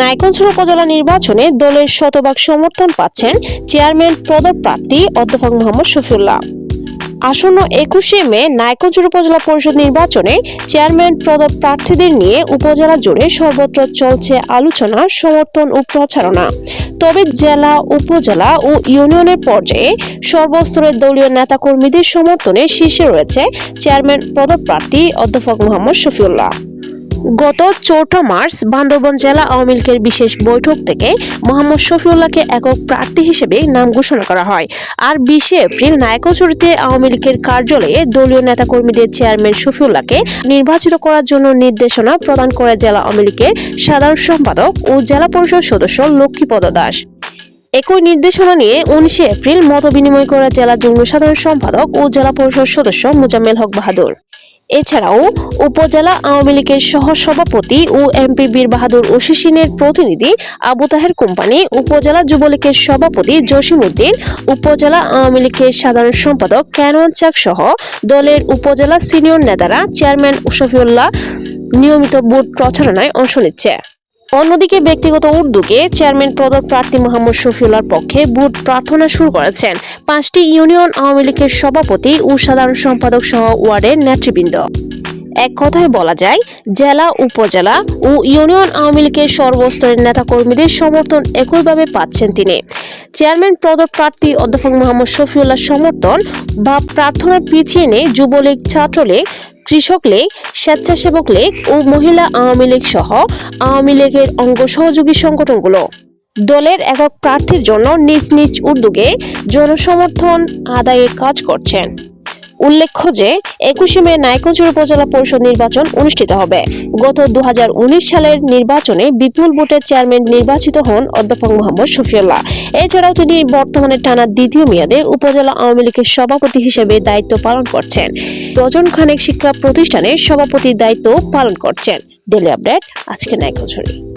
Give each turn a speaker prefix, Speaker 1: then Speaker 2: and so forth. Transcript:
Speaker 1: নাইকঞ্জুর উপজেলা নির্বাচনে দলের শতভাগ সমর্থন পাচ্ছেন চেয়ারম্যান পদপ্রার্থী অধ্যাপক মোহাম্মদ শফিউল্লাহ। আসন্ন একুশে মে নাইকঞ্জুর উপজেলা পরিষদ নির্বাচনে চেয়ারম্যান পদপ্রার্থীদের নিয়ে উপজেলা জুড়ে সর্বত্র চলছে আলোচনা, সমর্থন ও প্রচারণা। তবে জেলা, উপজেলা ও ইউনিয়নের পর্যায়ে সর্বস্তরের দলীয় নেতাকর্মীদের সমর্থনে শীর্ষে রয়েছে চেয়ারম্যান পদপ্রার্থী অধ্যাপক মোহাম্মদ শফিউল্লাহ। গত চৌঠা মার্চ বান্দরবন জেলা আওয়ামী লীগের বিশেষ বৈঠক থেকে মোহাম্মদ শফিউল্লাহকে একক প্রার্থী হিসেবে নাম ঘোষণা করা হয়। আর বিশে এপ্রিল নায়কচুরিতে আওয়ামী লীগের কার্যালয়ে দলীয় নেতাকর্মীদের চেয়ারম্যান শফিউল্লাহকে নির্বাচিত করার জন্য নির্দেশনা প্রদান করে জেলা আওয়ামী লীগের সাধারণ সম্পাদক ও জেলা পরিষদ সদস্য লক্ষ্মীপদ দাস। একই নির্দেশনা নিয়ে উনিশে এপ্রিল মত বিনিময় করে জেলা যুগ্ম সাধারণ সম্পাদক ও জেলা পরিষদ সদস্য মোজাম্মেল হক বাহাদুর। এছাড়াও উপজেলা আওয়ামী লীগের সহ সভাপতি ও এমপি বীর বাহাদুর ওশিসিনের প্রতিনিধি আবু তাহের কোম্পানি, উপজেলা যুবলীগের সভাপতি জসিম উদ্দিন, উপজেলা আওয়ামী লীগের সাধারণ সম্পাদক ক্যানোয়ান চাক সহ দলের উপজেলা সিনিয়র নেতারা চেয়ারম্যান শফিউল্লাহ নিয়মিত ভোট প্রচারণায় অংশ নিচ্ছে। অন্যদিকে ব্যক্তিগত উদ্যোগে চেয়ারম্যান পদপ্রার্থী মোহাম্মদ শফিউল্লাহর পক্ষে ভোট প্রার্থনা শুরু করেছেন পাঁচটি ইউনিয়ন আওয়ামী লীগের সভাপতি ও সাধারণ সম্পাদক সহ ওয়ার্ডের নেতৃবৃন্দ। এক কথায় বলা যায়, জেলা, উপজেলা ও ইউনিয়ন আওয়ামী লীগের সর্বস্তরের নেতাকর্মীদের সমর্থন একইভাবে পাচ্ছেন তিনি। চেয়ারম্যান পদপ্রার্থী অধ্যাপক মোহাম্মদ শফিউল্লাহ সমর্থন বা প্রার্থনা পিছিয়ে নেই যুবলীগ ছাত্রলীগ কৃষক লীগ, স্বেচ্ছাসেবক লীগ ও মহিলা আওয়ামী লীগ সহ আওয়ামী লীগের অঙ্গ সহযোগী সংগঠনগুলো দলের একক প্রার্থীর জন্য নিজ নিজ উদ্যোগে জনসমর্থন আদায়ের কাজ করছেন। উল্লেখ্য যে, একুশে মে নাইকঞ্জুর উপজেলা পরিষদ নির্বাচন অনুষ্ঠিত হবে। গত দু সালের নির্বাচনে বিপুল ভোটের চেয়ারম্যান নির্বাচিত হন অধ্যাপক মোহাম্মদ শফিউল্লাহ। এছাড়াও তিনি বর্তমানে টানা দ্বিতীয় মেয়াদে উপজেলা আওয়ামী লীগের সভাপতি হিসেবে দায়িত্ব পালন করছেন। ডজন খানেক শিক্ষা প্রতিষ্ঠানের সভাপতির দায়িত্ব পালন করছেন। ডেলি আপডেট, আজকে নাইকঞ্জুরি।